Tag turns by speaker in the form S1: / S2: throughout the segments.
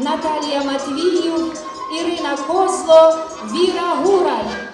S1: Наталія Матвіїв, Ірина Косло, Віра Гураль.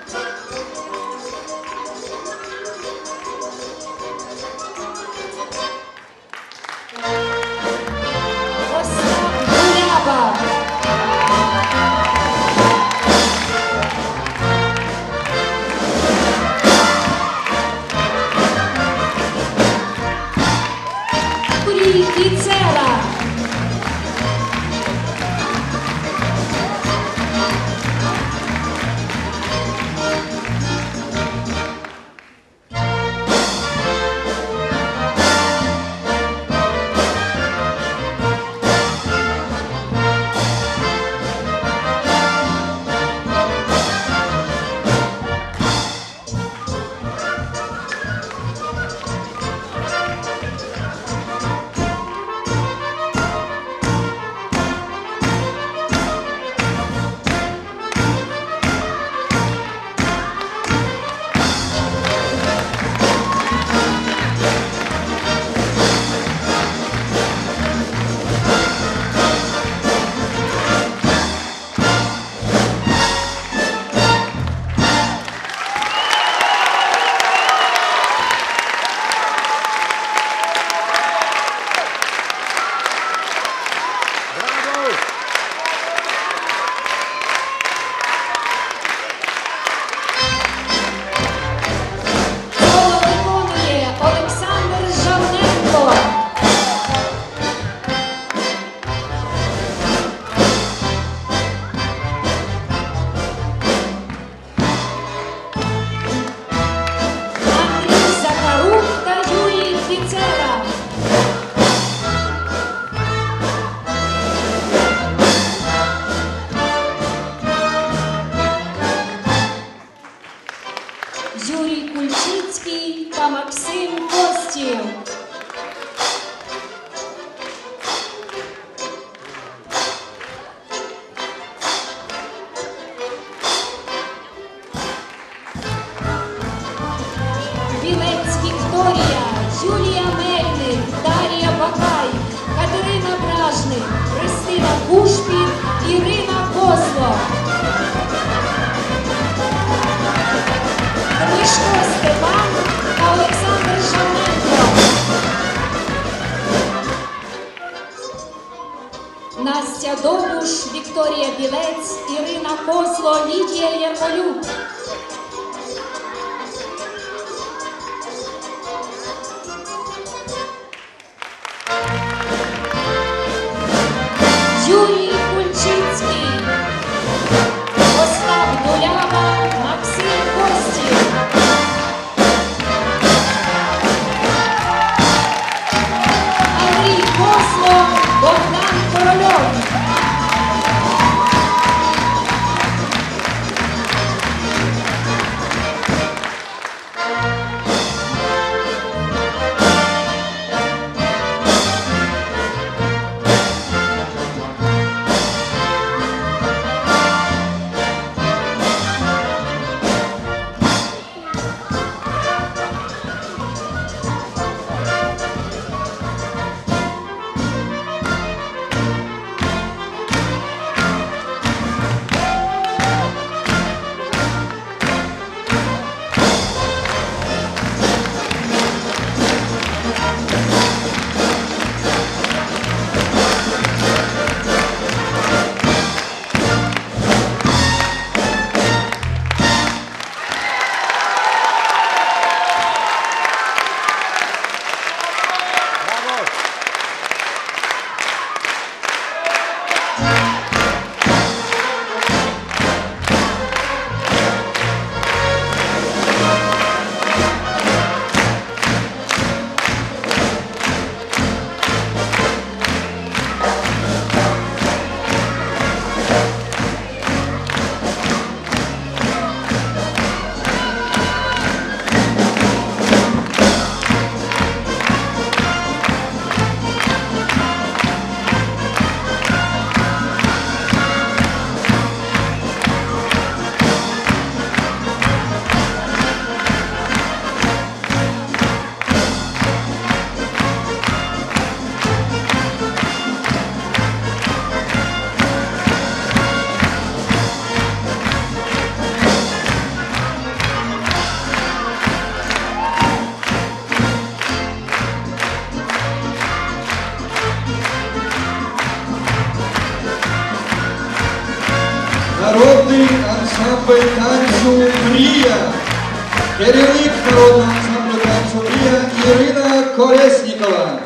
S1: Козловський, Христина Пушпін, Ірина Козлов. Мишко Степан та Олександр Шаменко. Настя Довбуш, Вікторія Білець, Ірина Козло, Лідія Ярмолюк.
S2: Народний ансамбль танцю Мрія. Керівник народного ансамблю танцю Мрія Ірина Колеснікова.